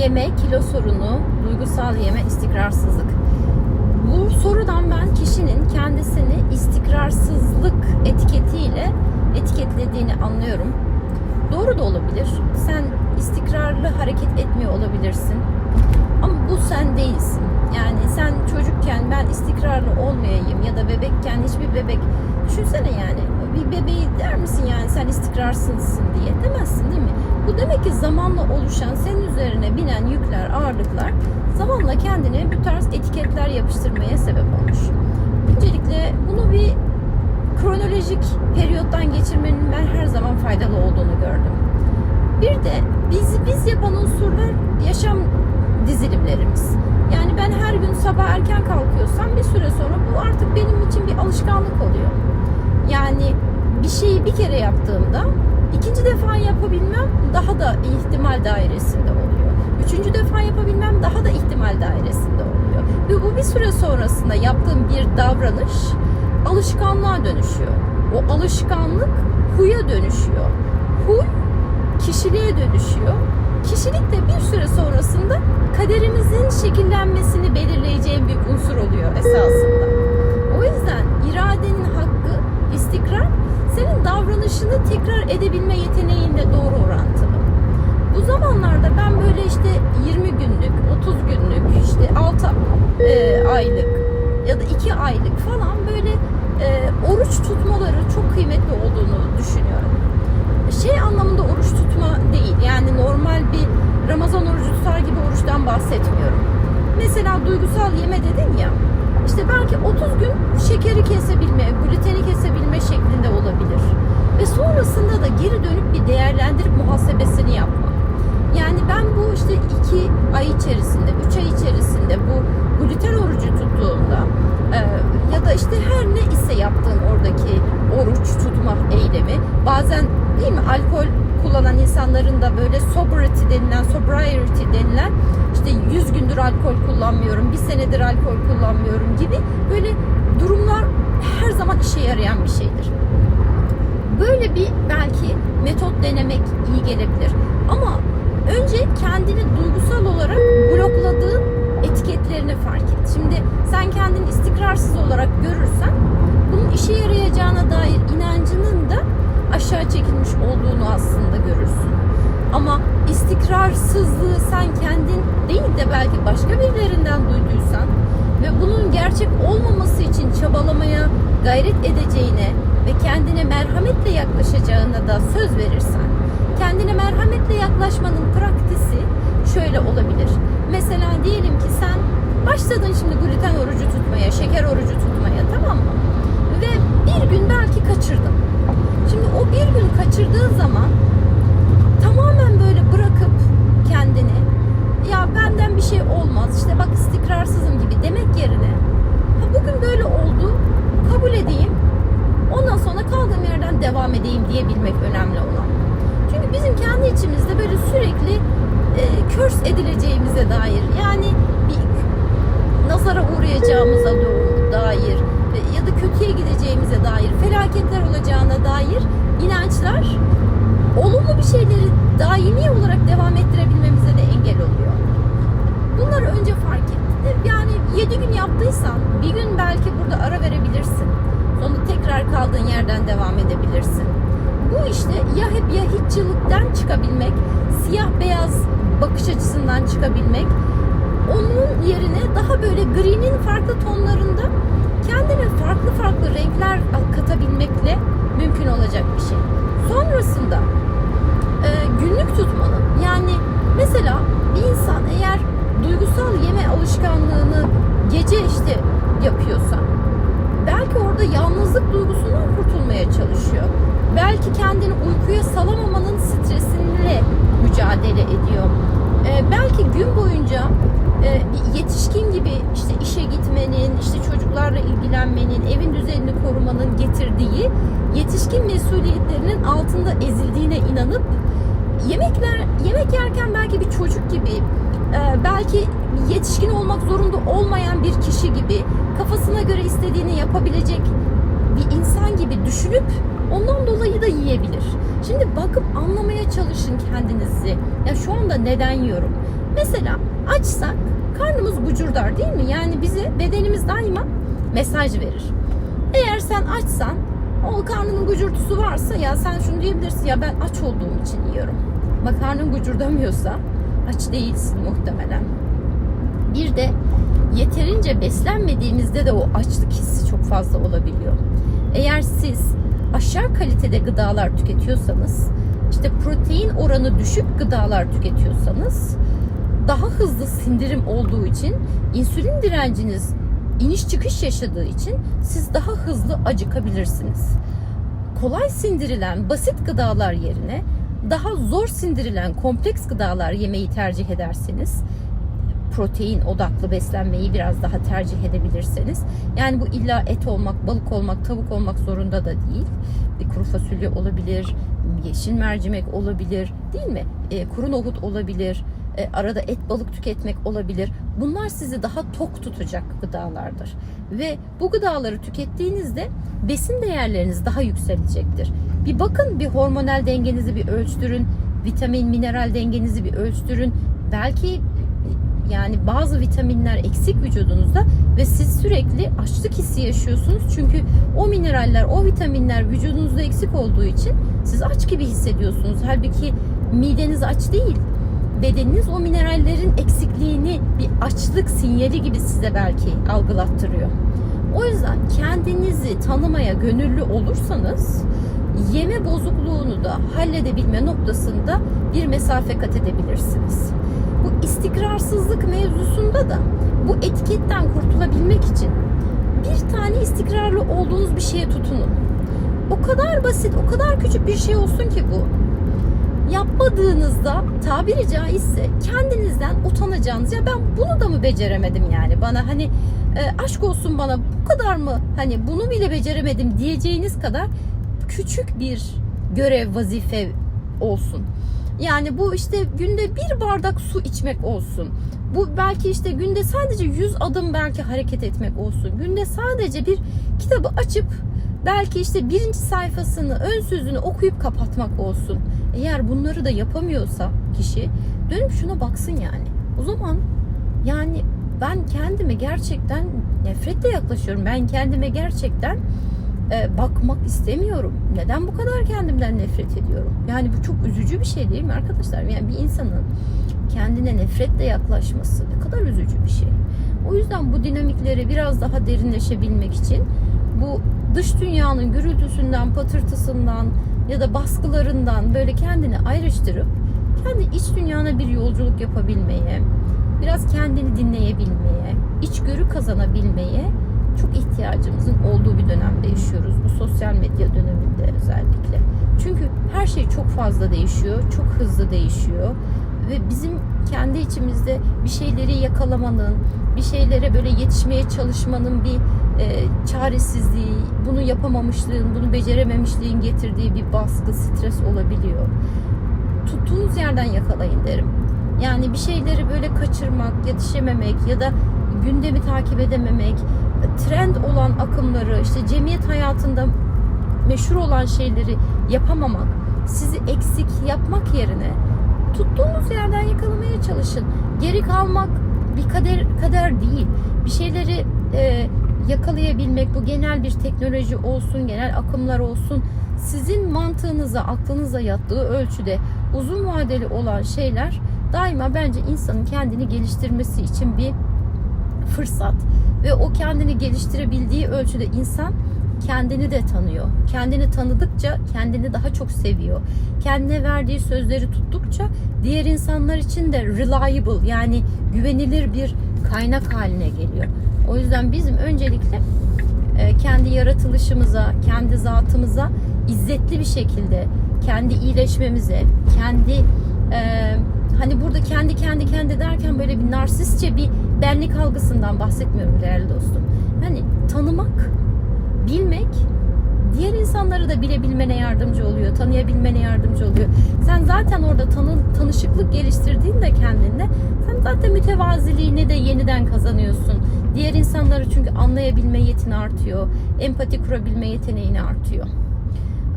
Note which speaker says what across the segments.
Speaker 1: yeme, kilo sorunu, duygusal yeme, istikrarsızlık. Bu sorudan ben kişinin kendisini istikrarsızlık etiketiyle etiketlediğini anlıyorum. Doğru da olabilir. Sen istikrarlı hareket etmiyor olabilirsin. Ama bu sen değilsin. Yani sen çocukken ben istikrarlı olmayayım ya da bebekken hiçbir bebek düşünsene yani bir bebeği der misin yani sen istikrarsızsın diye demezsin değil mi? Bu demek ki zamanla oluşan senin üzerine binen yükler, ağırlıklar zamanla kendine bu tarz etiketler yapıştırmaya sebep olmuş. Öncelikle bunu bir kronolojik periyottan geçirmenin ben her zaman faydalı olduğunu gördüm. Bir de bizi biz yapan unsurlar yaşam dizilimlerimiz. Yani ben her gün sabah erken kalkıyorsam bir süre sonra bu artık benim için bir alışkanlık oluyor. Yani bir şeyi bir kere yaptığımda ikinci defa yapabilmem daha da ihtimal dairesinde oluyor. Üçüncü defa yapabilmem daha da ihtimal dairesinde oluyor. Ve bu bir süre sonrasında yaptığım bir davranış alışkanlığa dönüşüyor. O alışkanlık huya dönüşüyor. Huy kişiliğe dönüşüyor. Kişilik de bir süre sonrasında kaderimizin şekillenmesini belirleyeceğim bir unsur oluyor esasında. O yüzden iradenin istikrar senin davranışını tekrar edebilme yeteneğinle doğru orantılı. Bu zamanlarda ben böyle işte 20 günlük, 30 günlük, işte 6 e, aylık ya da 2 aylık falan böyle e, oruç tutmaları çok kıymetli olduğunu düşünüyorum. Şey anlamında oruç tutma değil. Yani normal bir Ramazan orucu tutar gibi oruçtan bahsetmiyorum. Mesela duygusal yeme dedin ya. İşte belki 30 gün şekeri kesebilme, gluteni kesebilme şeklinde olabilir. Ve sonrasında da geri dönüp bir değerlendirip muhasebesini yapma. Yani ben bu işte 2 ay içerisinde, 3 ay içerisinde bu gluten orucu tuttuğumda e, ya da işte her ne ise yaptığın oradaki oruç tutma eylemi bazen değil mi alkol kullanan insanların da böyle sobriety denilen sobriety denilen işte 100 gündür alkol kullanmıyorum bir senedir alkol kullanmıyorum gibi böyle durumlar her zaman işe yarayan bir şeydir. Böyle bir belki metot denemek iyi gelebilir. Ama önce kendini duygusal olarak blokladığın etiketlerini fark et. Şimdi sen kendini istikrarsız olarak görürsen bunun işe yarayacağına dair inancının da aşağı çekilmiş olduğunu aslında görürsün. Ama istikrarsızlığı sen kendin değil de belki başka birilerinden duyduysan ve bunun gerçek olmaması için çabalamaya gayret edeceğine ve kendine merhametle yaklaşacağına da söz verirsen, kendine merhametle yaklaşmanın praktisi şöyle olabilir. Mesela diyelim ki sen başladın şimdi gluten orucu tutmaya, şeker orucu tutmaya tamam mı? Ve bir gün belki kaçırdın. Şimdi o bir gün kaçırdığın zaman tamamen böyle bırakıp kendini ya benden bir şey olmaz işte bak istikrarsızım gibi demek yerine ha bugün böyle oldu kabul edeyim ondan sonra kaldığım yerden devam edeyim diyebilmek önemli olan. Çünkü bizim kendi içimizde böyle sürekli körs edileceğimize dair yani bir nazara uğrayacağımıza dair ya da kötüye gideceğimize dair felaketler olacağına dair inançlar olumlu bir şeyleri daimi olarak devam ettirebilmemize de engel oluyor. Bunları önce fark et. Yani 7 gün yaptıysan bir gün belki burada ara verebilirsin. Sonra tekrar kaldığın yerden devam edebilirsin. Bu işte ya hep ya hiççılıktan çıkabilmek, siyah beyaz bakış açısından çıkabilmek, onun yerine daha böyle gri'nin farklı tonlarında kendine farklı farklı renkler katabilmekle mümkün olacak bir şey. Sonrasında e, günlük tutmanın yani mesela bir insan eğer duygusal yeme alışkanlığını gece işte yapıyorsa belki orada yalnızlık duygusundan kurtulmaya çalışıyor. Belki kendini uykuya salamamanın stresiyle mücadele ediyor. E, belki gün boyunca e, yetişkin gibi işte işe gitmenin, işte çocuklarla ilgilenmenin, evin düzenini korumanın getirdiği yetişkin mesuliyetlerinin altında ezildiğine inanıp yemekler yemek yerken belki bir çocuk gibi e, belki yetişkin olmak zorunda olmayan bir kişi gibi kafasına göre istediğini yapabilecek bir insan gibi düşünüp ondan dolayı da yiyebilir. Şimdi bakıp anlamaya çalışın kendinizi. Ya şu anda neden yiyorum? Mesela açsak karnımız gucurdar değil mi? Yani bize bedenimiz daima mesaj verir. Eğer sen açsan o karnının gucurtusu varsa ya sen şunu diyebilirsin ya ben aç olduğum için yiyorum. Bak karnın gucurdamıyorsa aç değilsin muhtemelen. Bir de yeterince beslenmediğimizde de o açlık hissi çok fazla olabiliyor. Eğer siz aşağı kalitede gıdalar tüketiyorsanız, işte protein oranı düşük gıdalar tüketiyorsanız daha hızlı sindirim olduğu için insülin direnciniz iniş çıkış yaşadığı için siz daha hızlı acıkabilirsiniz. Kolay sindirilen basit gıdalar yerine daha zor sindirilen kompleks gıdalar yemeyi tercih ederseniz protein odaklı beslenmeyi biraz daha tercih edebilirseniz yani bu illa et olmak, balık olmak, tavuk olmak zorunda da değil. Bir kuru fasulye olabilir, yeşil mercimek olabilir, değil mi? E, kuru nohut olabilir, e, arada et balık tüketmek olabilir. Bunlar sizi daha tok tutacak gıdalardır. Ve bu gıdaları tükettiğinizde besin değerleriniz daha yükselecektir. Bir bakın bir hormonal dengenizi bir ölçtürün, vitamin mineral dengenizi bir ölçtürün. Belki yani bazı vitaminler eksik vücudunuzda ve siz sürekli açlık hissi yaşıyorsunuz. Çünkü o mineraller, o vitaminler vücudunuzda eksik olduğu için siz aç gibi hissediyorsunuz. Halbuki mideniz aç değil. Bedeniniz o minerallerin eksikliğini bir açlık sinyali gibi size belki algılattırıyor. O yüzden kendinizi tanımaya gönüllü olursanız yeme bozukluğunu da halledebilme noktasında bir mesafe kat edebilirsiniz. Bu istikrarsızlık mevzusunda da bu etiketten kurtulabilmek için bir tane istikrarlı olduğunuz bir şeye tutunun. O kadar basit, o kadar küçük bir şey olsun ki bu. Yapmadığınızda tabiri caizse kendinizden utanacağınız ya ben bunu da mı beceremedim yani bana hani e, aşk olsun bana bu kadar mı hani bunu bile beceremedim diyeceğiniz kadar küçük bir görev vazife olsun. Yani bu işte günde bir bardak su içmek olsun. Bu belki işte günde sadece 100 adım belki hareket etmek olsun. Günde sadece bir kitabı açıp belki işte birinci sayfasını, ön sözünü okuyup kapatmak olsun. Eğer bunları da yapamıyorsa kişi dönüp şuna baksın yani. O zaman yani ben kendime gerçekten nefretle yaklaşıyorum. Ben kendime gerçekten e, bakmak istemiyorum. Neden bu kadar kendimden nefret ediyorum? Yani bu çok üzücü bir şey değil mi arkadaşlar? Yani bir insanın kendine nefretle yaklaşması ne kadar üzücü bir şey. O yüzden bu dinamikleri biraz daha derinleşebilmek için bu dış dünyanın gürültüsünden, patırtısından ya da baskılarından böyle kendini ayrıştırıp kendi iç dünyana bir yolculuk yapabilmeye, biraz kendini dinleyebilmeye, içgörü kazanabilmeye çok ihtiyacımızın olduğu bir dönemde yaşıyoruz. Bu sosyal medya döneminde özellikle. Çünkü her şey çok fazla değişiyor, çok hızlı değişiyor ve bizim kendi içimizde bir şeyleri yakalamanın, bir şeylere böyle yetişmeye çalışmanın bir e, çaresizliği, bunu yapamamışlığın, bunu becerememişliğin getirdiği bir baskı, stres olabiliyor. Tuttuğunuz yerden yakalayın derim. Yani bir şeyleri böyle kaçırmak, yetişememek ya da gündemi takip edememek, trend olan akımları, işte cemiyet hayatında meşhur olan şeyleri yapamamak, sizi eksik yapmak yerine tuttuğunuz yerden yakalamaya çalışın. Geri kalmak bir kader kader değil. Bir şeyleri e, yakalayabilmek, bu genel bir teknoloji olsun, genel akımlar olsun, sizin mantığınıza, aklınıza yattığı ölçüde uzun vadeli olan şeyler daima bence insanın kendini geliştirmesi için bir fırsat ve o kendini geliştirebildiği ölçüde insan kendini de tanıyor. Kendini tanıdıkça kendini daha çok seviyor. Kendine verdiği sözleri tuttukça diğer insanlar için de reliable yani güvenilir bir kaynak haline geliyor. O yüzden bizim öncelikle e, kendi yaratılışımıza, kendi zatımıza izzetli bir şekilde kendi iyileşmemize, kendi e, hani burada kendi kendi kendi derken böyle bir narsistçe bir benlik algısından bahsetmiyorum değerli dostum. Hani tanımak, bilmek diğer insanları da bilebilmene yardımcı oluyor, tanıyabilmene yardımcı oluyor. Sen zaten orada tanı, tanışıklık geliştirdiğinde kendinde sen zaten mütevaziliğini de yeniden kazanıyorsun. Diğer insanları çünkü anlayabilme yetin artıyor. Empati kurabilme yeteneğini artıyor.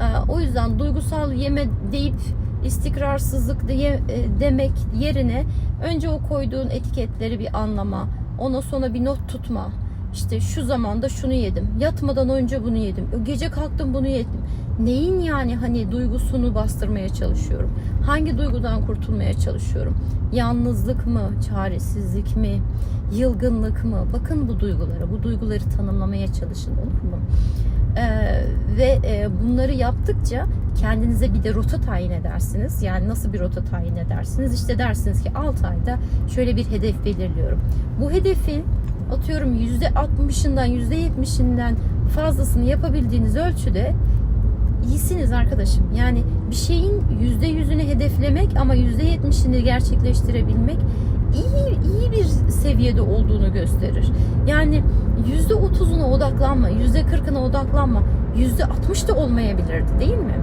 Speaker 1: Ee, o yüzden duygusal yeme deyip istikrarsızlık diye e, demek yerine önce o koyduğun etiketleri bir anlama, ona sonra bir not tutma. İşte şu zamanda şunu yedim. Yatmadan önce bunu yedim. Gece kalktım bunu yedim. Neyin yani hani duygusunu bastırmaya çalışıyorum? Hangi duygudan kurtulmaya çalışıyorum? Yalnızlık mı? Çaresizlik mi? Yılgınlık mı? Bakın bu duygulara. Bu duyguları tanımlamaya çalışın olur mu? Ee, ve e, bunları yaptıkça kendinize bir de rota tayin edersiniz. Yani nasıl bir rota tayin edersiniz? İşte dersiniz ki 6 ayda şöyle bir hedef belirliyorum. Bu hedefi atıyorum %60'ından %70'inden fazlasını yapabildiğiniz ölçüde iyisiniz arkadaşım. Yani bir şeyin %100'ünü hedeflemek ama %70'ini gerçekleştirebilmek iyi iyi bir seviyede olduğunu gösterir. Yani %30'una odaklanma, %40'ına odaklanma. %60 da olmayabilirdi değil mi?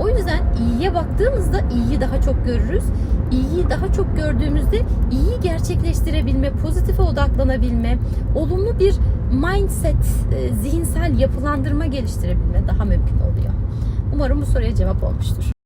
Speaker 1: O yüzden iyiye baktığımızda iyiyi daha çok görürüz. İyiyi daha çok gördüğümüzde iyi gerçekleştirebilme, pozitife odaklanabilme, olumlu bir mindset, e, zihinsel yapılandırma geliştirebilme daha mümkün oluyor. Umarım bu soruya cevap olmuştur.